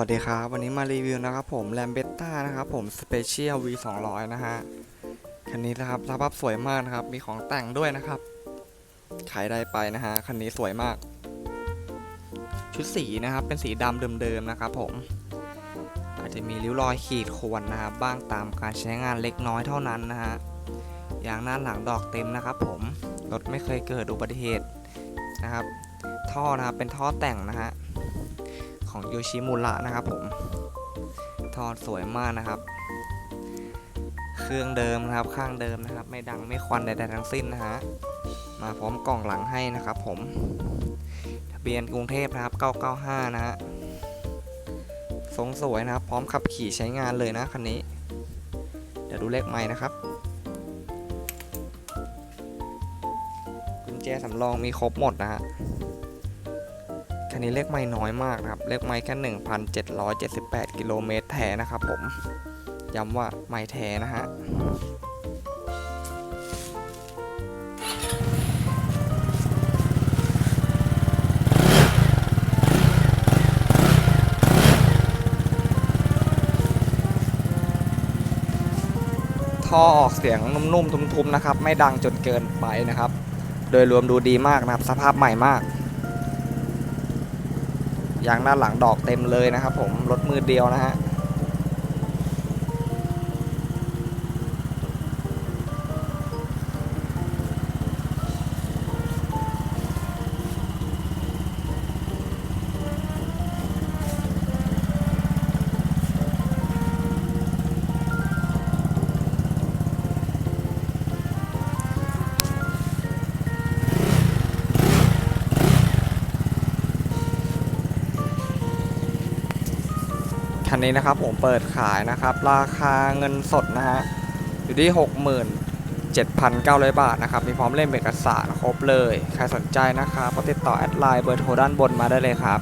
วัสดีครับ วันนี้มารีวิวนะครับผมแลมเบต้านะครับผมสเปเชียล V 2 0 0นะฮะคันนี้นะครับสภาพสวยมากนะครับ มีของแต่งด้วยนะครับ ขายได้ไปนะฮะคันนี้สวยมาก ชุดสีนะครับ เป็นสีดำเดิมๆนะครับผมอาจจะมีริ้วรอยขีดข่วนนะครับบ้างตามการใช้งานเล็กน้อยเท่านั้นนะฮะยางหน้าหลังดอกเต็มนะครับผมรถไม่เคยเกิดอุบัติเหตุนะครับ ท่อนะครับเป็นท่อแต่งนะฮะ ของโยชิมุระนะครับผมท่อสวยมากนะครับ เครื่องเดิมนะครับข้างเดิมนะครับ ไม่ดังไม่ควันใดๆทั้งสิ้นนะฮะมาพร้อมกล่องหลังให้นะครับผมทะเบียนกรุงเทพนะครับ 995 นะฮะทรงสวยนะครับ พร้อมขับขี่ใช้งานเลยนะคันนี้ เดี๋ยวดูเลขไม้นะครับกุญแจสำรองมีครบหมดนะฮะ คันนี้เลขไม่น้อยมากนะครับ เลขไม่แค่1,778 กิโลเมตรแท้นะครับผม ย้ำว่าไม่แท้นะฮะท่อออกเสียงนุ่มๆ ทุ้มๆ นะครับ ไม่ดังจนเกินไปนะครับ โดยรวมดูดีมากนะครับ สภาพใหม่มาก ยางด้านหลังดอกเต็มเลยนะครับผมรถมือเดียวนะฮะ คันนี้นะครับผมเปิดขายนะครับ ราคาเงินสดนะฮะอยู่ที่ 67,900 บาทนะครับ มีพร้อมเล่มเอกสารครบเลย ใครสนใจนะครับก็ติดต่อแอดไลน์เบอร์โทรด้านบนมาได้เลยครับ